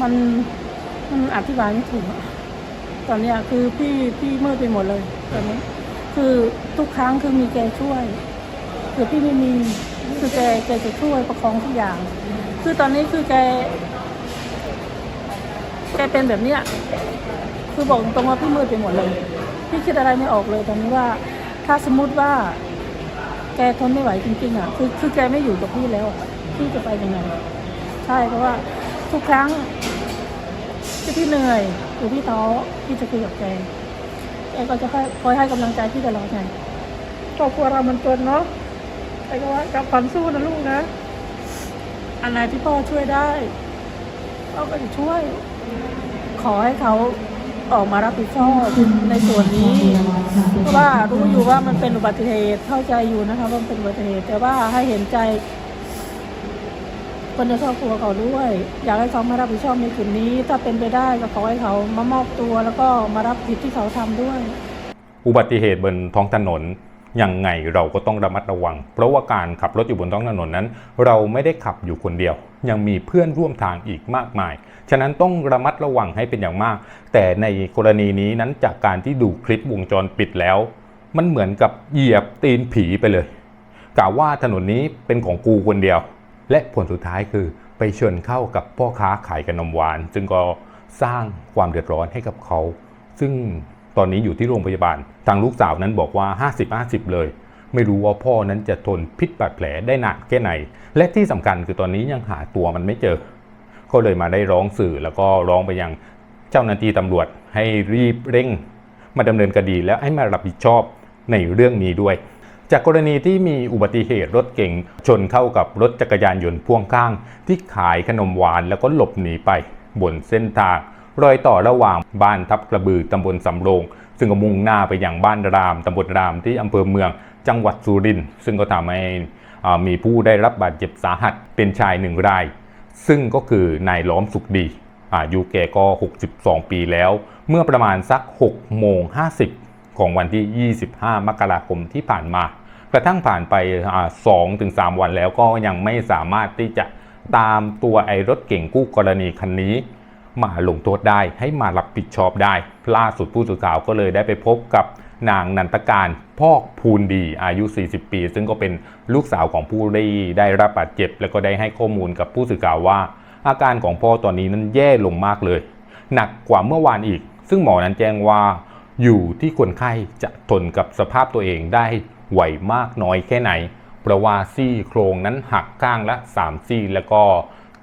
มันมันอธิบายไม่ถูกอะตอนเนี้ยคือพี่พี่มืดไปหมดเลยตอนนี้ คือทุกครั้งคือมีแกช่วย คือพี่ไม่มีคือแกแกจะช่วยประคองทุกอย่าง คือตอนนี้คือแก แกเป็นแบบเนี้ยคือบอกตรงว่าพี่มืดไปหมดเลย พี่คิดอะไรไม่ออกเลยตอนนี้ว่า ถ้าสมมติว่า แกทนไม่ไหวจริงๆอะคือคือแกไม่อยู่กับพี่แล้วอะพี่จะไปยังไงใช่เพราะว่าทุกครั้ง ที่พี่เหนื่อยหรือพี่ท้อพี่จะคุยกับแกแกก็จะคอยให้กำลังใจพี่ตลอดไงครอบครัวเรามันจนเนาะแต่ก็ว่ากับความสู้นะลูกนะอันไหนที่พ่อช่วยได้เราก็จะช่วย ขอให้เขาออกมารับผิดชอบในส่วนนี้เพราะว่ารู้อยู่ว่ามันเป็นอุบัติเหตุเข้าใจอยู่นะคะว่ามันเป็นอุบัติเหตุ แต่ว่าให้เห็นใจ คนในครอบครัวเขาด้วย อยากให้เขามารับผิดชอบในจุดนี้ ถ้าเป็นไปได้ก็ขอให้เขามามอบตัวแล้วก็มารับผิดที่เขาทำด้วย อุบัติเหตุบนท้องถนนยังไงเราก็ต้องระมัดระวัง เพราะว่าการขับรถอยู่บนท้องถนนนั้น เราไม่ได้ขับอยู่คนเดียว ยังมีเพื่อนร่วมทางอีกมากมาย ฉะนั้นต้องระมัดระวังให้เป็นอย่างมาก แต่ในกรณีนี้นั้นจากการที่ดูคลิปวงจรปิดแล้ว มันเหมือนกับเหยียบตีนผีไปเลยกล่าวว่าถนนนี้เป็นของกูคนเดียว และผลสุดท้ายคือไปชนเข้ากับพ่อค้าขายขนมหวาน ซึ่งก็สร้างความเดือดร้อนให้กับเขา ซึ่งตอนนี้อยู่ที่โรงพยาบาล ทางลูกสาวนั้นบอกว่า 50-50 เลย ไม่รู้ว่าพ่อนั้นจะทนพิษบาดแผลได้นานแค่ไหน และที่สำคัญคือตอนนี้ยังหาตัวมันไม่เจอก็เลยมาได้ร้องสื่อแล้วก็ร้องไปยังเจ้าหน้าที่ตำรวจให้รีบเร่ง มาดำเนินคดีและให้มารับผิดชอบในเรื่องนี้ด้วย จากกรณีที่มีอุบัติเหตุรถเก๋งชนเข้ากับรถจักรยานยนต์พ่วงข้าง ที่ขายขนมหวานแล้วก็หลบหนีไป บนเส้นทาง รอยต่อระหว่างบ้านทับกระบือตำบลสำโรง ซึ่งก็มุ่งหน้าไปยังบ้านรามตำบลรามที่อำเภอเมือง จังหวัดสุรินทร์ซึ่งก็ทำให้มีผู้ได้รับบาดเจ็บสาหัสเป็นชายหนึ่งราย ซึ่งก็คือนายล้อมสุขดีอายุแกก็ 62 ปีแล้ว เมื่อประมาณสัก6โมง50 ของวันที่ 25 มกราคมที่ผ่านมา กระทั่งผ่านไปสองถึงสามวันแล้วก็ยังไม่สามารถที่จะตามตัวไอ้รถเก่งกู้กรณีคันนี้ มาลงโทษได้ให้มารับผิดชอบได้ ล่าสุดผู้สื่อข่าวก็เลยได้ไปพบกับนางนันตการพอกภูลดีอายุ 40 ปี ซึ่งก็เป็นลูกสาวของผู้ได้ได้รับบาดเจ็บ แล้วก็ได้ให้ข้อมูลกับผู้สื่อข่าวว่า อาการของพ่อตอนนี้นั้นแย่ลงมากเลย หนักกว่าเมื่อวานอีก ซึ่งหมอนั้นแจ้งว่า อยู่ที่คนไข้จะทนกับสภาพตัวเองได้ ไหวมากน้อยแค่ไหน เพราะว่าซี่โครงนั้นหักข้างละ3ซี่แล้วก็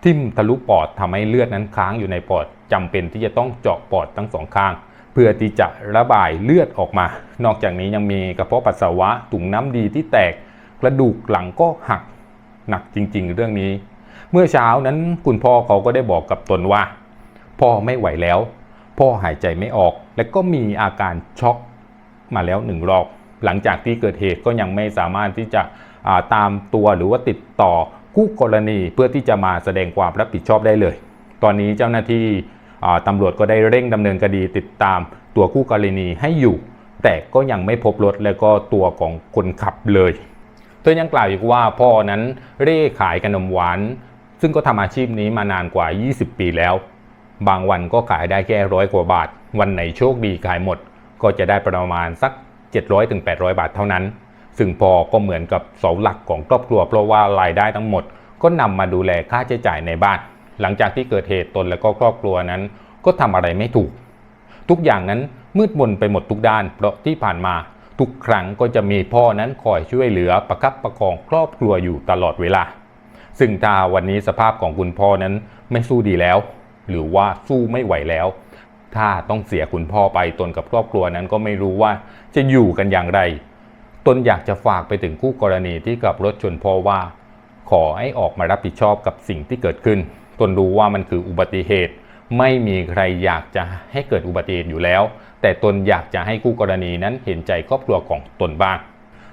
ทิ่มทะลุปอดทำให้เลือดนั้นค้างอยู่ในปอดจำเป็นที่จะต้องเจาะปอดทั้งสองข้าง เพื่อที่จะระบายเลือดออกมา นอกจากนี้ยังมีกระเพาะปัสสาวะถุงน้ำดีที่แตกกระดูกหลังก็หักหนักจริง ๆ เรื่องนี้ เมื่อเช้านั้นคุณพ่อเขาก็ได้บอกกับตนว่า พ่อไม่ไหวแล้ว พ่อหายใจไม่ออก และก็มีอาการช็อกมาแล้วหนึ่งรอบ หลังจากที่เกิดเหตุก็ยังไม่สามารถที่จะาตามตัวหรือว่าติดต่อคู่กรณีเพื่อที่จะมาแสดงความรับผิดชอบได้เลย ตอนนี้เจ้าหน้าที่ตำรวจก็ได้เร่งดำเนินคดีติดตามตัวคู่กรณีให้อยู่ แต่ก็ยังไม่พบรถและก็ตัวของคนขับเลยเธอยังกล่าวอีกว่าพ่อนั้นเร่ขายขนมหวาน ซึ่งก็ทำอาชีพนี้มานานกว่า 20 ปีแล้ว บางวันก็ขายได้แค่ร้อยกว่าบาท วันไหนโชคดีขายหมด ก็จะได้ประมาณสัก 700ถึง800 บาทเท่านั้น ซึ่งพอก็เหมือนกับเสาหลักของครอบครัวเพราะว่ารายได้ทั้งหมด ก็นำมาดูแลค่าใช้จ่ายในบ้าน หลังจากที่เกิดเหตุตนและก็ครอบครัวนั้น ก็ทำอะไรไม่ถูก ทุกอย่างนั้นมืดมนไปหมดทุกด้าน เพราะที่ผ่านมาทุกครั้งก็จะมีพ่อนั้นคอยช่วยเหลือประคับประคองครอบครัวอยู่ตลอดเวลา ซึ่งถ้าวันนี้สภาพของคุณพ่อนั้นไม่สู้ดีแล้ว หรือว่าสู้ไม่ไหวแล้ว ถ้าต้องเสียคุณพ่อไปตนกับครอบครัวนั้นก็ไม่รู้ว่าจะอยู่กันอย่างไร ตนอยากจะฝากไปถึงคู่กรณีที่กับรถชนพ่อว่า ขอให้ออกมารับผิดชอบกับสิ่งที่เกิดขึ้น ตนรู้ว่ามันคืออุบัติเหตุ ไม่มีใครอยากจะให้เกิดอุบัติเหตุอยู่แล้ว แต่ตนอยากจะให้คู่กรณีนั้นเห็นใจครอบครัวของตนบ้าง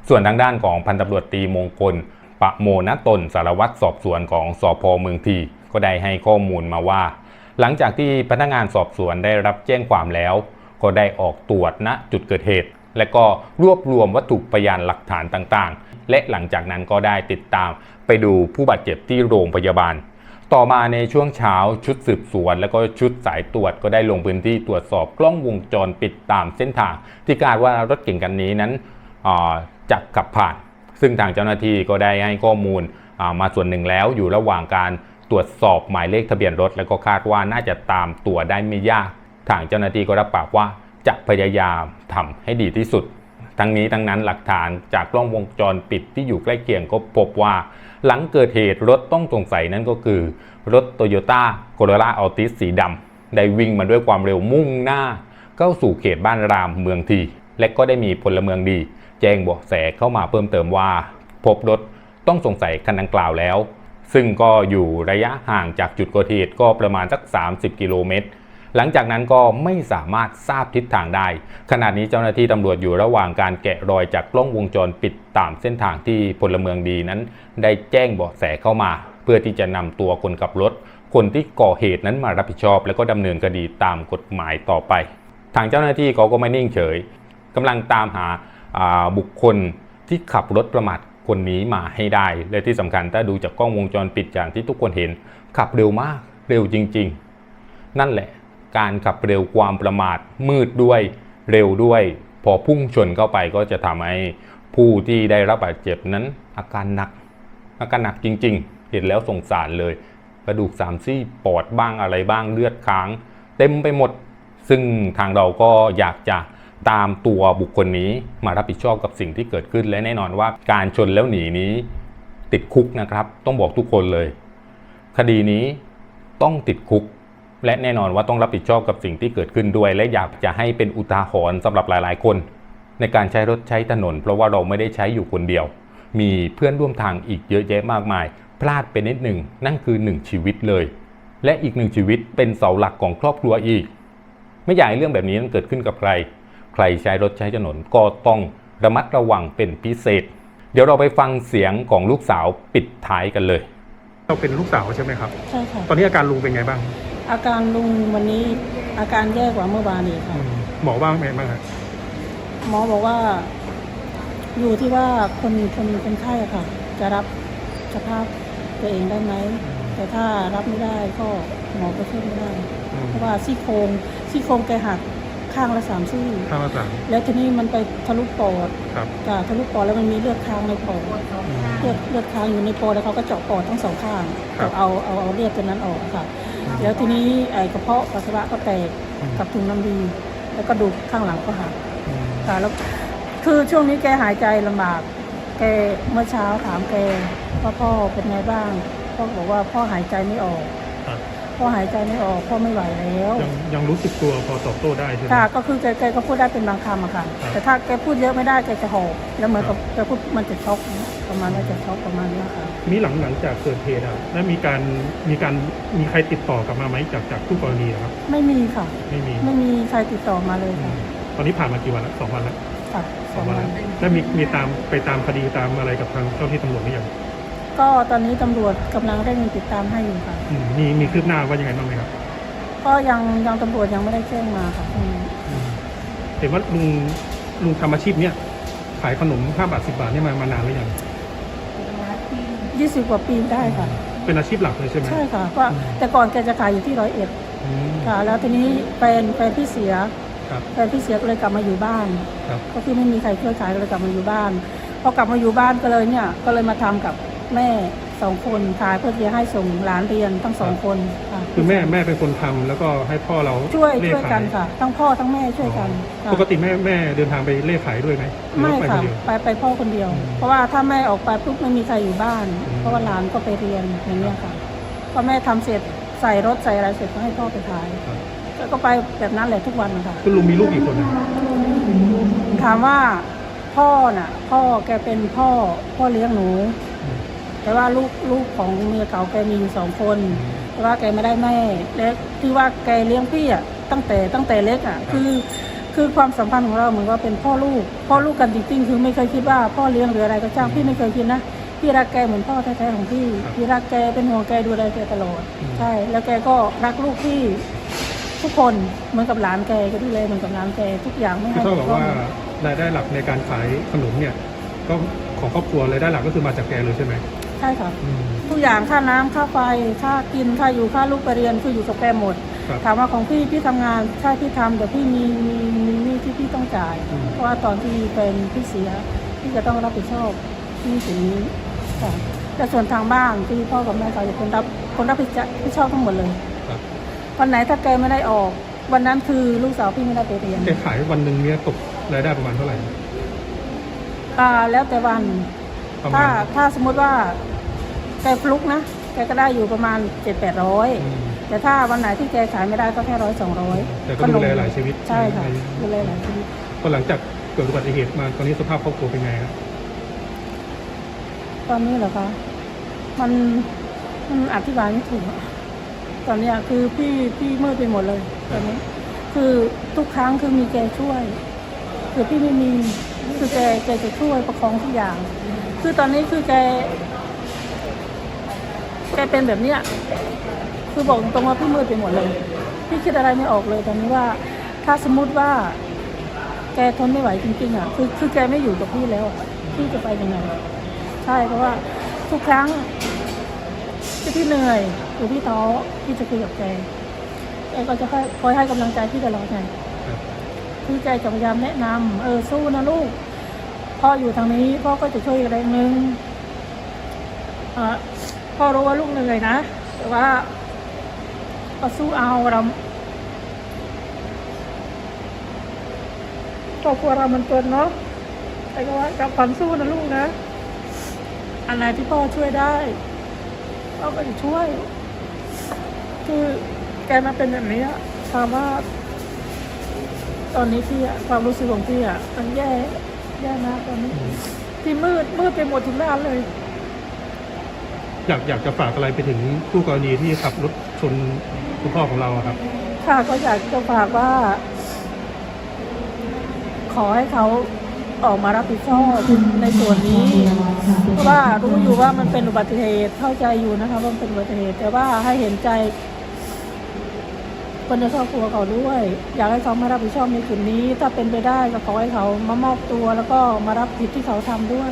ส่วนทางด้านของพันตำรวจตรีมงคลปะโมนตนสารวัตรสอบสวนของสพเมืองทีก็ได้ให้ข้อมูลมาว่า หลังจากที่พนักงานสอบสวนได้รับแจ้งความแล้ว ก็ได้ออกตรวจณจุดเกิดเหตุ และก็รวบรวมวัตถุพยานหลักฐานต่างๆ และหลังจากนั้นก็ได้ติดตามไปดูผู้บาดเจ็บที่โรงพยาบาล ต่อมาในช่วงเช้าชุดสืบสวน แล้วก็ชุดสายตรวจก็ได้ลงพื้นที่ตรวจสอบกล้องวงจรปิดตามเส้นทาง ที่คาดว่ารถเก่งคันนี้นั้นจะขับผ่าน ซึ่งทางเจ้าหน้าที่ก็ได้ให้ข้อมูลมาส่วนหนึ่งแล้วอยู่ระหว่างการ รวจสอบหมายเลขทะเบียนรถ แล้วก็คาดว่าน่าจะตามตัวได้ไม่ยาก ทางเจ้าหน้าที่ก็รับปากว่าจะพยายามทำให้ดีที่สุด ทั้งนี้ทั้งนั้นหลักฐานจากกล้องวงจรปิดที่อยู่ใกล้เคียงก็พบว่า หลังเกิดเหตุรถต้องสงสัยนั่นก็คือ รถโตโยต้าโคโรล่าอัลติสสีดำได้วิ่งมาด้วยความเร็วมุ่งหน้า เข้าสู่เขตบ้านรามเมืองที และก็ได้มีพลเมืองดี แจ้งเบาะแสเข้ามาเพิ่มเติมว่า พบรถต้องสงสัยคันดังกล่าวแล้ว ซึ่งก็อยู่ระยะห่างจากจุดเกิดเหตุก็ประมาณสัก 30 กิโลเมตร หลังจากนั้นก็ไม่สามารถทราบทิศทางได้ ขณะนี้เจ้าหน้าที่ตำรวจอยู่ระหว่างการแกะรอยจากกล้องวงจรปิดตามเส้นทางที่พลเมืองดีนั้น ได้แจ้งเบาะแสเข้ามา เพื่อที่จะนำตัวคนขับรถ คนที่ก่อเหตุนั้นมารับผิดชอบ แล้วก็ดำเนินคดีตามกฎหมายต่อไป ทางเจ้าหน้าที่เขาก็ไม่นิ่งเฉยกำลังตามหาาบุคคลที่ขับรถประมาท คนนี้มาให้ได้ และที่สำคัญถ้าดูจากกล้องวงจรปิดอย่างที่ทุกคนเห็น ขับเร็วมากเร็วจริง ๆ นั่นแหละ การขับเร็วความประมาทมืดด้วยเร็วด้วย พอพุ่งชนเข้าไปก็จะทำให้ผู้ที่ได้รับบาดเจ็บนั้นอาการหนัก อาการหนักจริง ๆ เห็นแล้วสงสารเลย กระดูกสามซี่ปอดบ้างอะไรบ้างเลือดค้าง เต็มไปหมด ซึ่งทางเราก็อยากจะ ตามตัวบุคคลนี้มารับผิดชอบกับสิ่งที่เกิดขึ้นและแน่นอนว่าการชนแล้วหนีนี้ติดคุกนะครับ ต้องบอกทุกคนเลย คดีนี้ต้องติดคุก และแน่นอนว่าต้องรับผิดชอบกับสิ่งที่เกิดขึ้นด้วย และอยากจะให้เป็นอุทาหรณ์สำหรับหลาย ๆ คน ในการใช้รถใช้ถนน เพราะว่าเราไม่ได้ใช้อยู่คนเดียว มีเพื่อนร่วมทางอีกเยอะแยะมากมาย พลาดไปนิดหนึ่งนั่นคือหนึ่งชีวิตเลย และอีกหนึ่งชีวิตเป็นเสาหลักของครอบครัวอีก ไม่อยากให้เรื่องแบบนี้มันเกิดขึ้นกับใคร ใครใช้รถใช้ถนนก็ต้องระมัดระวังเป็นพิเศษ เดี๋ยวเราไปฟังเสียงของลูกสาวปิดท้ายกันเลย เราเป็นลูกสาวใช่ไหมครับ ใช่ค่ะ ตอนนี้อาการลุงเป็นไงบ้าง อาการลุงวันนี้อาการแย่กว่าเมื่อวานอีกค่ะ หมอว่าไงบ้างครับหมอบอกว่า อยู่ที่ว่าคนคนคนไข้อะค่ะ จะรับสภาพตัวเองได้ไหม แต่ถ้ารับไม่ได้ก็หมอก็ช่วยไม่ได้อืมเพราะว่าซี่โครงซี่โครงแกหัก ข้างละสามซี่ข้างละสามแล้วทีนี้มันไปทะลุปอดครับจ้ะทะลุปอดแล้วมันมีเลือดค้างในปอดอืมเลือดเลือดค้างอยู่ในปอดแล้วเขาก็เจาะปอดทั้งสองข้างครับเอาเอาเอาเลือดตัวนั้นออกค่ะ แล้วทีนี้ไอ้กระเพาะปัสสาวะก็แตกอืมกับถุงน้ำดีแล้วก็ดูกข้างหลังก็หักอืมค่ะแล้วคือช่วงนี้แกหายใจลำบาก แกเมื่อเช้าถามแกว่าพ่อเป็นไงบ้างพ่อบอกว่าพ่อหายใจไม่ออกครับ พ่อหายใจไม่ออกพ่อไม่ไหวแล้วยังยังรู้สึกตัวพอตอบโต้ได้ใช่ไหมค่ะก็คือแกแกก็พูดได้เป็นบางคำอะค่ะครับแต่ถ้าแกพูดเยอะไม่ได้แกจะหอบแล้วเหมือนกับครับแกพูดมันจะช็อกประมาณว่าจะช็อกประมาณนี้ค่ะทีนี้หลังหลังจากเกิดเหตุอะแล้วมีการมีการมีใครติดต่อกลับมาไหมจากจากผู้กรณีอะครับ ไม่มีค่ะ ไม่มีไม่มีใครติดต่อมาเลยอืค่ะมตอนนี้ผ่านมากี่วันแล้วสองวันแล้วค่ะสสอองงวันวัแล้นวแล้วมีมีตามไปตามคดีตามอะไรกับทางเจ้าที่ตำรวจหรือยัง ก็ตอนนี้ตำรวจกำลังเร่งติดตามให้อยู่ค่ะ อืมมีมีคืบหน้าว่ายังไงบ้างไหมครับก็ยังยังตำรวจยังไม่ได้แจ้งมาค่ะอืมอืมเห็นว่าลุงลุงทำอาชีพเนี้ยขายขนมห้าบาทสิบาทเนี่ยมามานานหรือยังยี่สิบกว่าปีได้ค่ะ เป็นอาชีพหลักเลยใช่ไหม ใช่ค่ะว่าแต่ก่อนแกจะขายอยู่ที่ร้อยเอ็ดอืมค่ะ แล้วทีนี้แฟนแฟนพี่เสียครับแฟนพี่เสียก็เลยกลับมาอยู่บ้าน ครับ ก็คือไม่มีใครช่วยขายก็เลยกลับมาอยู่บ้านพอกลับมาอยู่บ้านก็เลยเนี่ยก็เลยมาทำกับ แม่สองคนขายเพื่อที่จะให้ส่งหลานเรียนทั้งสองคนค่ะ คือแม่แม่เป็นคนทำแล้วก็ให้พ่อเราช่วยเล่ช่วยขากันค่ะ ทั้งพ่อทั้งแม่ช่วยกันค่ะปกติแม่แม่เดินทางไปเล่ขายด้วยไหมหรือไม่ว่าไปคค่ะ นเดียว ไปไปพ่อคนเดียวอืมเพราะว่าถ้าแม่ออกไปปุ๊บไม่มีใครอยู่บ้าน อืม เพราะว่าหลานก็ไปเรียนอย่างเงี้ยค่ะพอแม่ทำเสร็จใส่รถใส่อะไรเสร็จก็ให้พ่อไปขายครับแล้วก็ไปแบบนั้นแหละทุกวันนะคะคุณลุงมีลูกกี่คนนะถามว่าพ่อน่ะ พ่อแกเป็นพ่อพ่อเลี้ยงหนู แต่ว่าลูกลูกของเมียเก่าแกมีอยู่สองคนแต่ว่าแกไม่ได้แม่และที่ว่าแกเลี้ยงพี่อะตั้งแต่ตั้งแต่เล็กอะคือคือความสัมพันธ์ของเราเหมือนว่าเป็นพ่อลูก พ่อลูกกันจริงๆคือไม่เคยคิดว่าพ่อเลี้ยงหรืออะไรก็ช่างพี่ไม่เคยคิดนะพี่รักแกเหมือนพ่อแท้ๆของพี่พี่รักแกเป็นห่วงแกดูแลแกตลอดใช่แล้วแกก็รักลูกพี่ทุกคนเหมือนกับหลานแกก็ดูแลเหมือนกับหลานแกทุกอย่างไม่คือให้เท่ากับบกพร่ว่าองรายได้หลักในการขายขนมเนี่ยก็ของครอบครัวรายได้หลักก็คือมาจากแกเลยใช่ไหมใช่ช่ค่ะ อืม ทุกอย่างค่าน้ำค่าไฟค่ากินค่าอยู่ค่าลูกไปเรียนคืออยู่กับแกหมด ครับถามว่าของพี่พี่ทำงานใช่พี่ทำแต่พี่มีมีมีหนี้ที่พี่ต้องจ่าย อืม เพราะว่าตอนที่เป็นพี่เสียพี่จะต้องรับผิดชอบหนี่สินนี้ค่ะแต่ส่วนทางบ้านที่พ่อกับแม่เขาจะคนรับคนรับผิดชอบทั้งหมดเลยครับวันไหนถ้าแกไม่ได้ออก วันนั้นคือลูกสาวพี่ไม่ได้ไปเรียนแกขายวันหนึ่งเนี่ยตกรายได้ประมาณเท่าไหร่ อ่าแล้วแต่วัน ประมาถ้าณถ้าสมมติว่า แกฟลุกนะ แกก็ได้อยู่ประมาณเจ็ดแปดร้อยอืมแต่ถ้าวันไหนที่แกขายไม่ได้ก็แค่ร้อยสองร้อยแต่ก็ดูแลหลายชีวิตใช่ค่ะในดูแลหลายชีวิตพอหลังจากเกิดอุบัติเหตุมาตอนนี้สภาพครอบครัวเป็นไงครับตอนนี้เหรอคะมันมันอธิบายไม่ถูกอะตอนเนี้ยคือพี่พี่มืดไปหมดเลยตอนนี้ คือทุกครั้งคือมีแกช่วยคือพี่ไม่มีคือแกแกจะช่วยประคองทุกอย่าง คือตอนนี้คือแก แกเป็นแบบเนี้ยคือบอกตรงว่าพี่มืดไปหมดเลย พี่คิดอะไรไม่ออกเลยตอนนี้ว่า ถ้าสมมุติว่า แกทนไม่ไหวจริงๆอะคือคือแกไม่อยู่กับพี่แล้วพี่จะไปยังไงใช่เพราะว่าทุกครั้งที่พี่เหนื่อยหรือพี่ท้อพี่จะคุยกับแกแกก็จะคอยให้กำลังใจพี่ตลอดไงครับพี่แกจะพยายามแนะนำเออสู้นะลูกพ่ออยู่ทางนี้พ่อก็จะช่วยอีกแรนึงอ่อ พ่อรู้ว่าลูกเหนื่อยนะ แต่ว่าก็สู้เอาเราครอบครัวเรามันจนเนาะแต่ก็ว่ากับความสู้นะลูกนะอันไหนที่พ่อช่วยได้พ่อก็จะช่วย คือแกมาเป็นแบบนี้อะถามว่าตอนนี้พี่อะความรู้สึกของพี่อะมันแย่แย่มากตอนนี้พี่มืดมืดไปหมดทุกด้านเลย อยากอยากจะฝากอะไรไปถึงผู้กรณีที่ขับรถชนคุณพ่อของเราอะครับ ค่ะก็อยากจะฝากว่า ขอให้เขาออกมารับผิดชอบในส่วนนี้เพราะว่ารู้อยู่ว่ามันเป็นอุบัติเหตุเข้าใจอยู่นะคะว่ามันเป็นอุบัติเหตุ แต่ว่าให้เห็นใจ คนในครอบครัวเขาด้วย อยากให้เขามารับผิดชอบในจุดนี้ ถ้าเป็นไปได้ก็ขอให้เขามามอบตัว แล้วก็มารับผิดที่เขาทำด้วย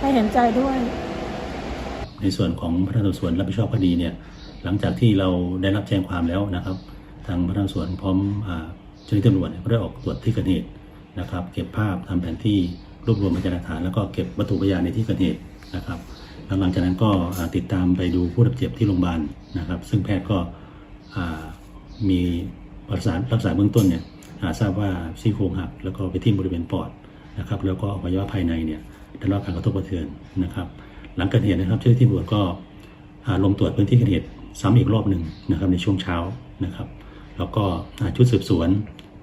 ให้เห็นใจด้วย ในส่วนของพนักงานสอบสวนรับผิดชอบคดีเนี่ยหลังจากที่เราได้รับแจ้งความแล้วนะครับ ทางพนักงานสอบสวนพร้อมเจ้าหน้าที่ตำรวจก็ได้ออกตรวจที่เกิดเหตุนะครับ เก็บภาพทำแผนที่รวบรวมพยานหลักฐานแล้วก็เก็บวัตถุพยานในที่เกิดเหตุนะครับหลังจากนั้นก็ติดตามไปดูผู้บาดเจ็บที่โรงพยาบาลนะครับ ซึ่งแพทย์ก็มีรักษารักษาเบื้องต้นเนี่ยทราบว่าซี่โครงหักแล้วก็ไปทิ่มบริเวณปอดนะครับ แล้วก็อวัยวะภายในเนี่ยได้รับการกระทบกระเทือนนะครับ หลังเกิดเหตุนะครับเจ้าหน้าที่ตำรวจก็ลงตรวจพื้นที่เกิดเหตุซ้ำอีกรอบหนึ่งนะครับในช่วงเช้านะครับ แล้วก็ชุดสืบสวน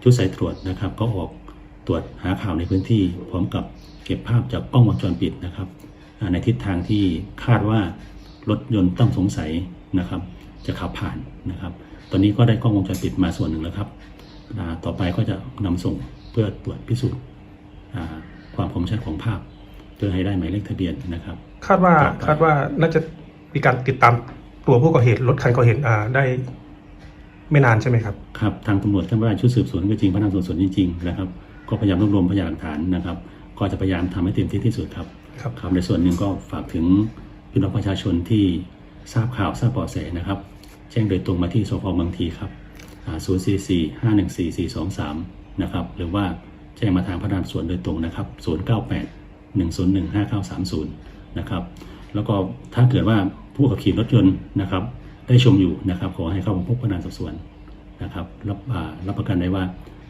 ชุดสายตรวจนะครับ ก็ออกตรวจหาข่าวในพื้นที่ พร้อมกับเก็บภาพจากกล้องวงจรปิดนะครับในทิศทางที่คาดว่ารถยนต์ต้องสงสัยนะครับ จะขับผ่านนะครับ ตอนนี้ก็ได้กล้องวงจรปิดมาส่วนหนึ่งแล้วครับต่อไปก็จะนำส่งเพื่อตรวจพิสูจน์ความคมชัดของภาพ เพื่อให้ได้หมายเลขทะเบียนนะครับ คาดว่าต่อไป คาดว่าน่าจะมีการติดตามตัวผู้ก่อเหตุรถคันก่อเหตุอ่าได้ ไม่นานใช่ไหมครับ ครับทางตำรวจท่านว่าชุดสืบสวนก็จริงพนักงานสอบสวนจริงๆนะครับ ก็พยายามรวบรวมพยานหลักฐานนะครับ ก็จะพยายามทำให้เต็มที่ที่สุดครับครับ ครับในส่วนหนึ่งก็ฝากถึงพี่น้องประชาชนที่ทราบข่าวทราบเบาะแสนะครับแจ้งโดยตรงมาที่สพเมืองทีครับ0 4 4 5 1 4 4 2 3นะครับหรือว่าแจ้งมาทางพนักงานสวนโดยตรงนะครับ 098 101 5930 นะครับ แล้วก็ถ้าเกิดว่าผู้ขับขี่รถยนต์นะครับ ได้ชมอยู่นะครับ ขอให้เข้ามาพบพนักงานสอบสวนนะครับรับอ่ารับประกันได้ว่า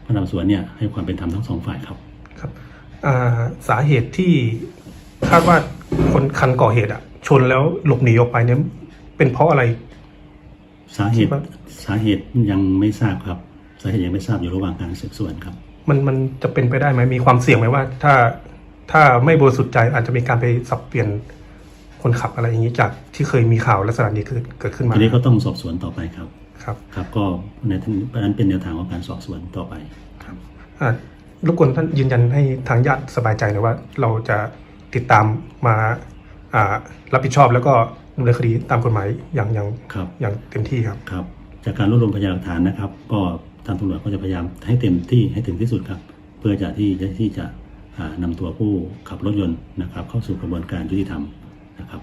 พนักงานสอบสวนเนี่ยให้ความเป็นธรรมทั้งสองฝ่ายครับครับอ่าสาเหตุที่คาดว่าคนคันก่อเหตุอะ ชนแล้วหลบหนีออกไปเนี่ยเป็นเพราะอะไร สาเหตุคิดว่าสาเหตุยังไม่ทราบครับ สาเหตุยังไม่ทราบอยู่ระหว่างการสืบสวนครับ มันมันจะเป็นไปได้ไหมมีความเสี่ยงไหมว่า ถ้า ถ้าไม่บริสุทธิ์ใจอาจจะมีการไปสับเปลี่ยนคนขับอะไรอย่างนี้จากที่เคยมีข่าวลักษณะนี้เกิดเกิดขึ้นมาทีนี้ก็ต้องสอบสวนต่อไปครับครับ ครับก็ในท่านนั้นเป็นแนวทางของการสอบสวนต่อไปอ่ารบกวนท่านยืนยันให้ทางญาติสบายใจหน่อยว่า เราจะติดตามมาอ่ารับผิดชอบแล้วก็ดำเนินคดีตามกฎหมายอย่างอย่างครับอย่างเต็มที่ครับครับ จากการรวบรวมพยานหลักฐานนะครับ ก็ทางตำรวจก็จะพยายามให้เต็มที่ให้ถึงที่สุดครับ เพื่อจะที่จะที่จะอ่า นำตัวผู้ขับรถยนต์นะครับ เข้าสู่กระบวนการยุติธรรมนะครับ